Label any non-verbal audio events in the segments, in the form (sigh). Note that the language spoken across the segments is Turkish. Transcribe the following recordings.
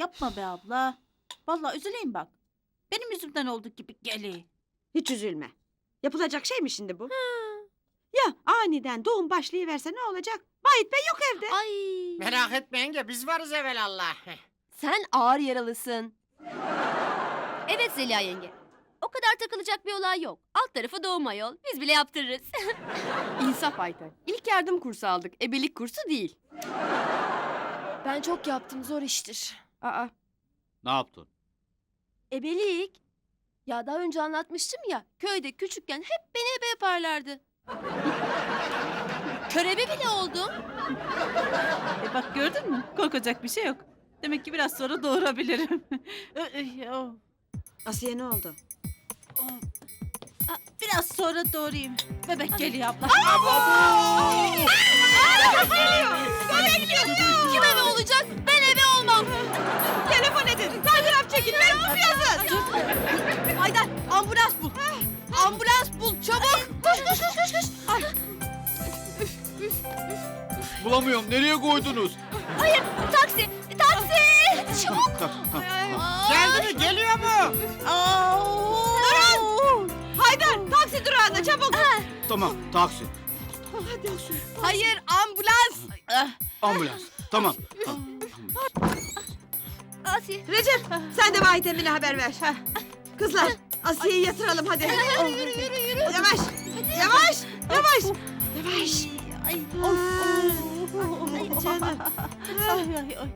Yapma be abla. Vallahi üzüleyim bak. Benim yüzümden oldu gibi geli. Hiç üzülme. Yapılacak şey mi şimdi bu? Ya aniden doğum başlayıverse ne olacak? Vahit Bey yok evde. Ay. Merak etmeyin ki biz varız evelallah. Sen ağır yaralısın. Evet Zeliha yenge. O kadar takılacak bir olay yok. Alt tarafı doğum ayol. Biz bile yaptırırız. (laughs) İnsaf Ayten. İlk yardım kursu aldık. Ebelik kursu değil. ben çok yaptım. Zor iştir. Aa, Ne yaptın? Ebelik. Ya daha önce anlatmıştım ya. Köyde küçükken hep beni ebe yaparlardı. (laughs) Körebe bile oldum. E bak gördün mü? Korkacak bir şey yok. Demek ki biraz sonra doğurabilirim. (laughs) Oh, Asiye ne oldu? oh. Aa, Biraz sonra doğurayım. Bebek geliyor abla. Kim ebe olacak? Ben olmam. Telefon edin. Telgraf çekin. Ben yazın. Haydar ambulans bul. Ambulans bul çabuk. Koş koş koş koş koş. Bulamıyorum. Nereye koydunuz? Hayır taksi taksi. Çabuk. Geldi mi geliyor mu? Durun! Haydar taksi durağında çabuk. Tamam. Taksi. Hayır ambulans. Ambulans. Tamam. tamam. Asiye. Recep sen de Vahit Emin'e haber ver. Kızlar Asiye'yi yatıralım hadi. Yürü yürü yürü. Yavaş. Yavaş. Yavaş. Yavaş. Ay, Of. of. Ay canım. Ay, ay, ay.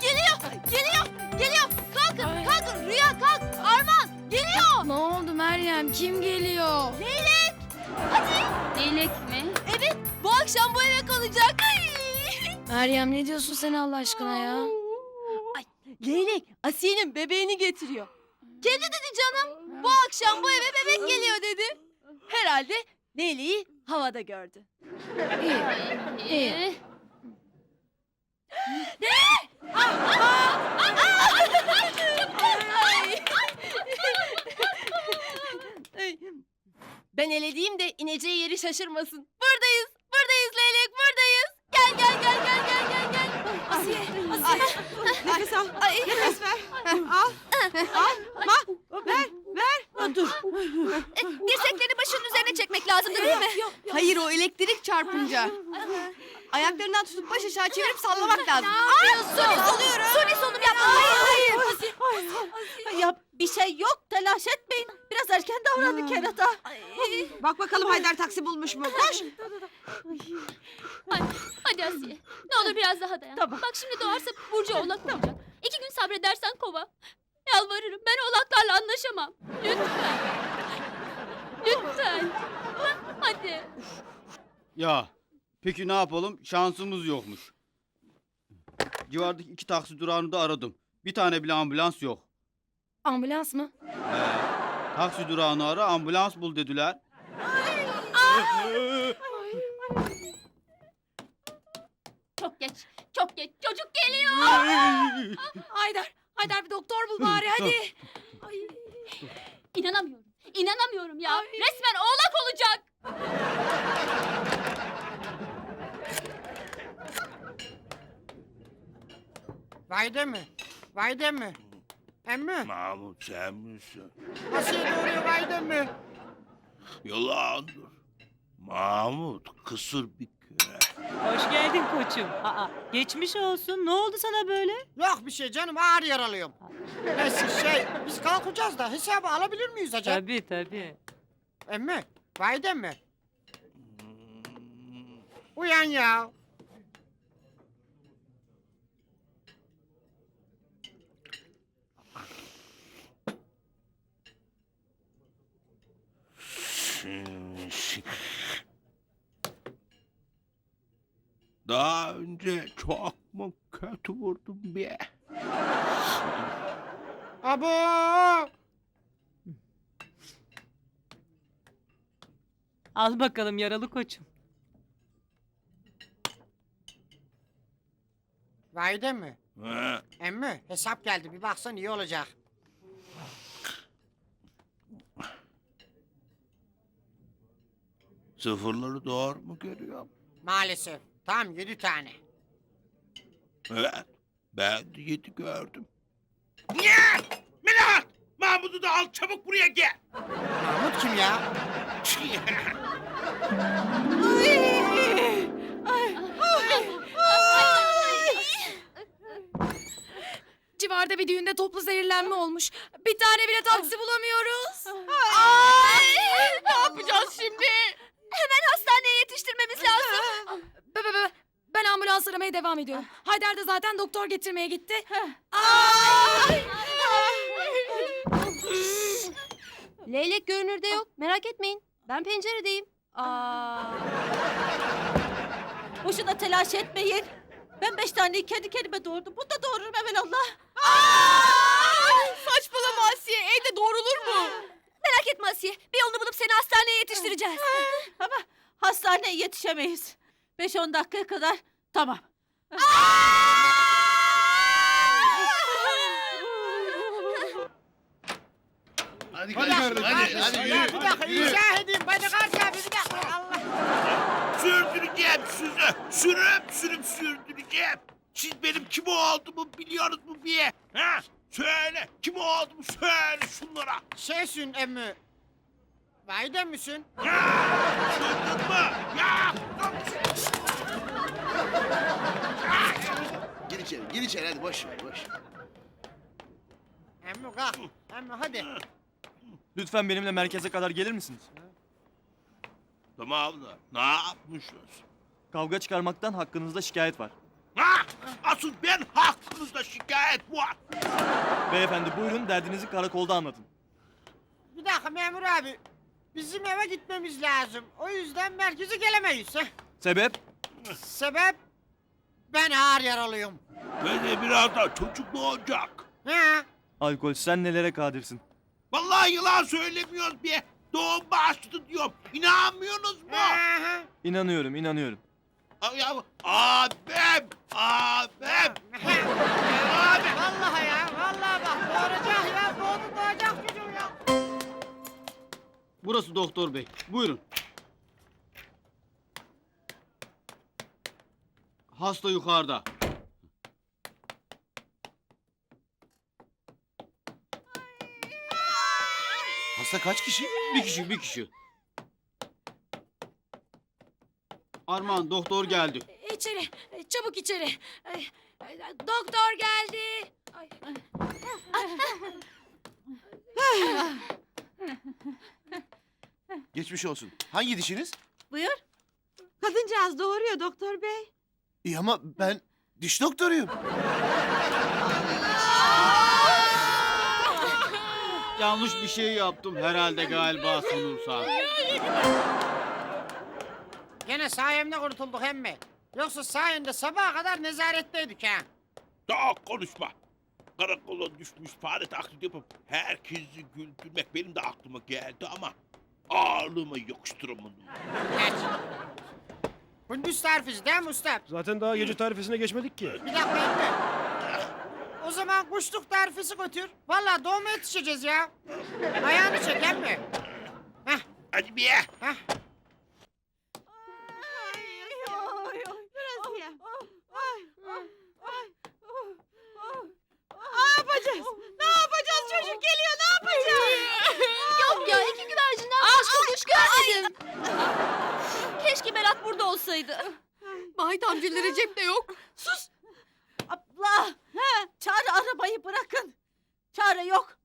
Geliyor geliyor geliyor. Kalkın kalkın Rüya kalk. Arman geliyor. ne oldu Meryem? Kim geliyor? Leylek. Hadi. Leylek mi? Evet bu akşam bu eve kalacak. Ay. Meryem ne diyorsun sen Allah aşkına ya? Leylek Asiye'nin bebeğini getiriyor. Kendi dedi canım. Bu akşam bu eve bebek geliyor dedi. Herhalde Leyleği havada gördü. İyi. İyi. Ben elediğim de ineceği yeri şaşırmasın. Buradayız, buradayız Leylek, buradayız. Gel, gel, gel, gel, gel, gel, gel. Asiye, Asiye. Nefes al. Ay. Nefes ver. Al. Al. Ma. Ver. Ver. Dur. E, dirseklerini başının üzerine çekmek lazımdı değil mi? Hayır o elektrik çarpınca. Ayaklarından tutup baş aşağı çevirip sallamak lazım. Suni alıyorum. Suni sonum yapma. Hayır, hayır. Ay, Ya bir şey yok telaş etmeyin. Biraz erken davrandı kerata. Bak bakalım Haydar taksi bulmuş mu? Koş. Hadi Asiye. Ne olur biraz daha dayan. Tamam. Bak şimdi doğarsa Burcu oğlak olacak. İki gün sabredersen kova. Yalvarırım ben oğlaklarla anlaşamam. Lütfen. Lütfen. Ha, Hadi. Ya. Peki ne yapalım? Şansımız yokmuş. Civardaki iki taksi durağını da aradım. Bir tane bile ambulans yok. Ambulans mı? Taksi durağını ara ambulans bul dediler. Çok geç. Çok geç. Çocuk geliyor. Haydar, Haydar bir doktor bul bari hadi. İnanamıyorum. İnanamıyorum ya. Resmen oğlak olacak. Vayde mi? Vayde mi? Emmi? Mahmut sen misin? Asiye doğuruyor vayde mi? Yalandır. Mahmut kısır bir köre. Hoş geldin koçum. Aa, geçmiş olsun. Ne oldu sana böyle? Yok bir şey canım ağır yaralıyım. Neyse şey biz kalkacağız da hesabı alabilir miyiz acaba? Tabii tabii. Emmi? Vayde mi? Uyan ya. Daha önce çok mu kötü vurdum be? Abo! Al bakalım yaralı koçum. Vayde mi? Ha, Emmi hesap geldi bir baksan iyi olacak. Sıfırları doğru mu görüyorum? Maalesef. Tam yedi tane. Evet. Ben de yedi gördüm. Niye? Melahat! Mahmut'u da al çabuk buraya gel. Mahmut kim ya? Civarda bir düğünde toplu zehirlenme olmuş. Bir tane bile taksi bulamıyoruz. Ay, ne yapacağız şimdi? Hemen hastaneye yetiştirmemiz lazım. Be, be, be. Ben ambulans aramaya devam ediyorum. Haydar da zaten doktor getirmeye gitti. Ay! Leylek görünürde yok. Merak etmeyin. Ben penceredeyim. Aa. Boşuna telaş etmeyin. Ben beş taneyi kendi kendime doğurdum. Bunu da doğururum evelallah. Saçmalama Asiye. Evde doğrulur mu? Merak etme Asiye. Bir yolunu bulup seni hastaneye yetiştireceğiz. Ama hastaneye yetişemeyiz. Beş on dakikaya kadar tamam. Hadi Bir dakika, kardeşim ya, Bir dakika izah edeyim. Beni kaç abi bir dakika. Allah. Sürdüreceğim sizi. Sürüp sürüp sürdüreceğim. Siz benim kim olduğumu biliyorsunuz mu diye. Ha? Söyle kim olduğumu söyle şunlara. Şeysin emmi. Vayda mısın? Ya! Duydun mu? Ya! Gir içeri, gir içeri hadi boş ver, boş ver. Emmi kalk. Emmi hadi. Lütfen benimle merkeze kadar gelir misiniz? Tamam da ne yapmışız? Kavga çıkarmaktan hakkınızda şikayet var. Ha? Asıl ben hakkınızda şikayet var. Beyefendi buyurun derdinizi karakolda anlatın. Bir dakika memur abi. Bizim eve gitmemiz lazım. O yüzden merkeze gelemeyiz. heh. Sebep? Sebep? Ben ağır yaralıyım. Ve de birazdan çocuk doğacak. Ha? Alkol sen nelere kadirsin? Vallahi yalan söylemiyoruz bir. Doğum başladı diyorum. İnanmıyorsunuz mu? Aha. İnanıyorum inanıyorum. Aa, Ya, abim, abim. Abi. Vallahi ya. Vallahi bak doğuracak ya. Doğdu doğacak çocuğum ya. Burası doktor bey. Buyurun. Hasta yukarıda. Hasta kaç kişi? Bir kişi, bir kişi. Armağan doktor geldi. İçeri. Çabuk içeri. Ay, ay, Doktor geldi. Ay. Geçmiş olsun. Hangi dişiniz? Buyur. Kadıncağız doğuruyor doktor bey. İyi ama ben diş doktoruyum. (laughs) Yanlış bir şey yaptım herhalde galiba sanırsam. Gene sayemde kurtulduk emmi. Yoksa sayende sabaha kadar nezaretteydik ha. Daha konuşma. Karakola düşmüş fare taklidi yapıp herkesi güldürmek benim de aklıma geldi ama ağırlığıma yakıştıramadım. Geç. Gündüz tarifiz değil mi usta? Zaten daha gece tarifesine geçmedik ki. Bir dakika emmi. O zaman kuşluk tarifesi götür. Vallahi doğuma yetişeceğiz ya. Ayağını çek emmi. Heh, Hadi bir ye. heh. Biraz ya. Ay, ay, ay, Ne yapacağız? Ne yapacağız? Çocuk geliyor ne yapacağız? Yok ya iki güvercinden başka kuş görmedim. Keşke Berat burada olsaydı. Vahit amcaları Recep de yok. Sus. Abla. He, çağrı arabayı bırakın. Çare yok.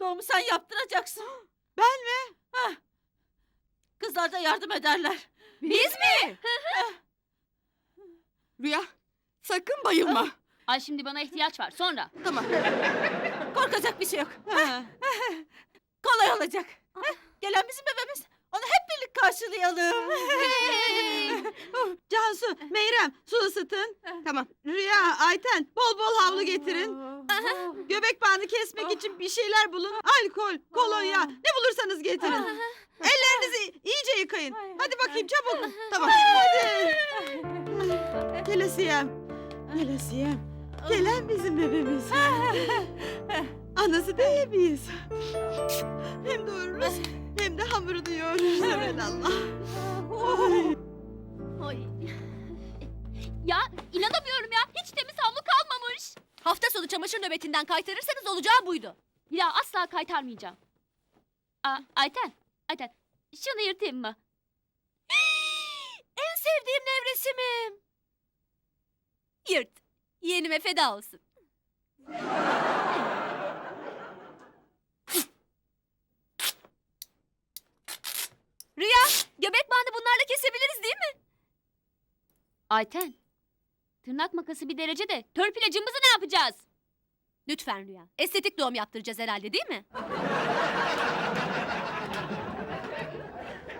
Doğumu sen yaptıracaksın. Ben mi? Heh. Kızlar da yardım ederler. Biz mi? (laughs) Rüya sakın bayılma. Ay şimdi bana ihtiyaç var sonra. Korkacak bir şey yok. Kolay olacak. Heh, Gelen bizim bebeğimiz. Onu hep birlikte karşılayalım. (laughs) Cansu, Meyrem su ısıtın. Tamam. Rüya, Ayten bol bol havlu getirin. Göbek bağını kesmek için bir şeyler bulun. Alkol, kolonya ne bulursanız getirin. Ellerinizi iyice yıkayın. Hadi bakayım çabuk. Tamam. Hadi. Gel Asiyem. Gel Asiyem. Gelen bizim bebeğimiz. Anası da biz. Hem doğururuz hem de hamurunu yoğururuz. Allah. Oy. Ya inanamıyorum ya. Hiç temiz havlu kalmamış. Hafta sonu çamaşır nöbetinden kaytarırsanız olacağı buydu. Ya asla kaytarmayacağım. Aa, Ayten, Ayten. Şunu yırtayım mı? En sevdiğim nevresimim. Yırt. Yeğenime feda olsun. Rüya, göbek bandı bunlarla kesebiliriz değil mi? Ayten. Tırnak makası bir derece de törpülacımızı ne yapacağız? Lütfen Rüya. Estetik doğum yaptıracağız herhalde değil mi?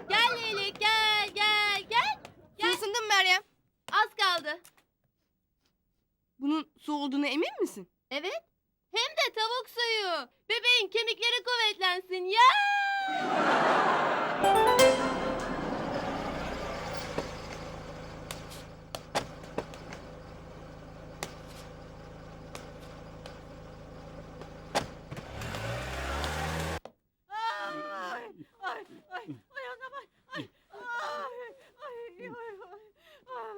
gel Leylik gel gel gel. Su ısındın mı Meryem? Az kaldı. Bunun su olduğuna emin misin? Evet. Hem de tavuk suyu. Bebeğin kemikleri kuvvetlensin ya. Ay, ay, ay, ay, ay anam ay, ay, ay, ay, ay, ay, ay.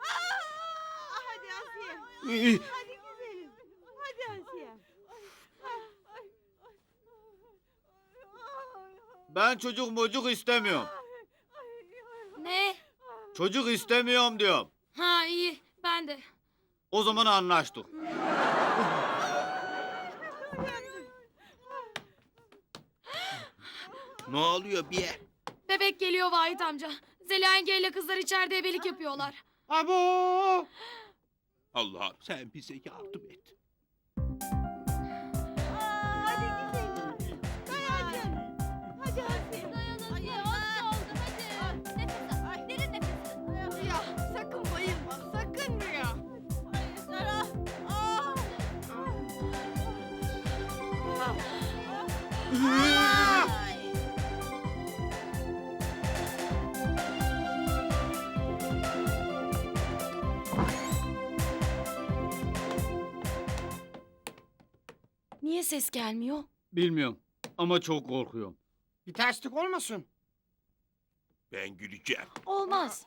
Ah, Hadi Asiye. Hadi güzelim. Hadi Asiye. Ben çocuk mocuk istemiyorum. Ne? Çocuk istemiyorum diyorum. Ha iyi. Ben de. O zaman anlaştık. Ne oluyor bir? Bebek geliyor Vahit amca. Zeliha yengeyle kızlar içeride ebelik yapıyorlar. Abo! Allah'ım sen bize yardım et. Hadi güzelim. Dayan. Hadi Asiye. Dayan Asiye, az kaldı hadi. Nefes al, derin nefes al. Rüya sakın bayılma. Sakın Rüya. Ay, Sara, ah. Ay. (laughs) ses gelmiyor? Bilmiyorum ama çok korkuyorum. Bir terslik olmasın. Ben güleceğim. Olmaz.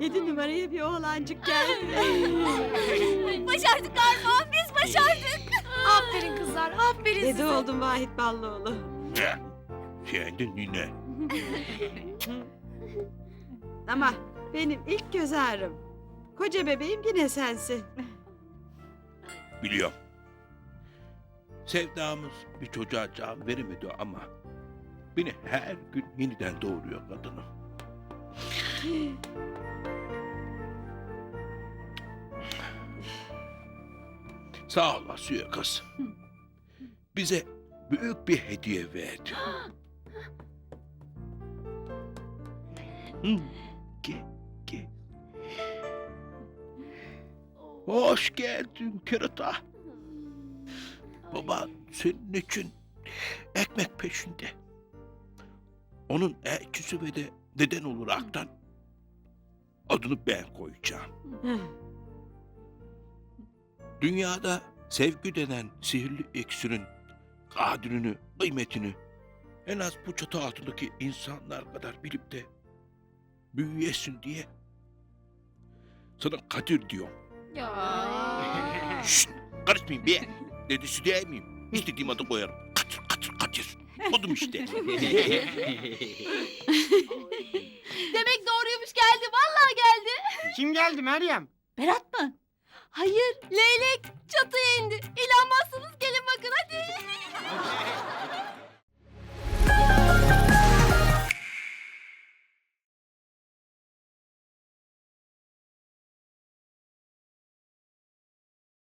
Yedi numaraya bir oğlancık geldi. (laughs) Başardık Armağan biz başardık. Aferin kızlar. Aferin Dede size. oldum Vahit Ballıoğlu. Ne? Sen de nine. Ama benim ilk göz ağrım. Koca bebeğim yine sensin. Biliyorum. Sevdamız bir çocuğa can veremedi ama beni her gün yeniden doğuruyor kadınım. (laughs) Sağ ol Asiye kız. Bize büyük bir hediye verdi. Gel, gel. Hoş geldin kerata. Baba senin için ekmek peşinde. Onun elçisi ve de deden olaraktan adını ben koyacağım. Dünyada sevgi denen sihirli iksirin kadrini, kıymetini en az bu çatı altındaki insanlar kadar bilip de büyüyesin diye sana Kadir diyorum. Ya. (laughs) Şşt, karışmayın be. Dedesi değil miyim? İstediğim adı koyarım. Kaçır, kaçır, kaçır. Oldum işte. (laughs) Demek doğruymuş geldi. Vallahi geldi. Kim geldi Meryem? Berat mı? Hayır, leylek çatıya indi. İnanmazsınız gelin bakın hadi. (laughs)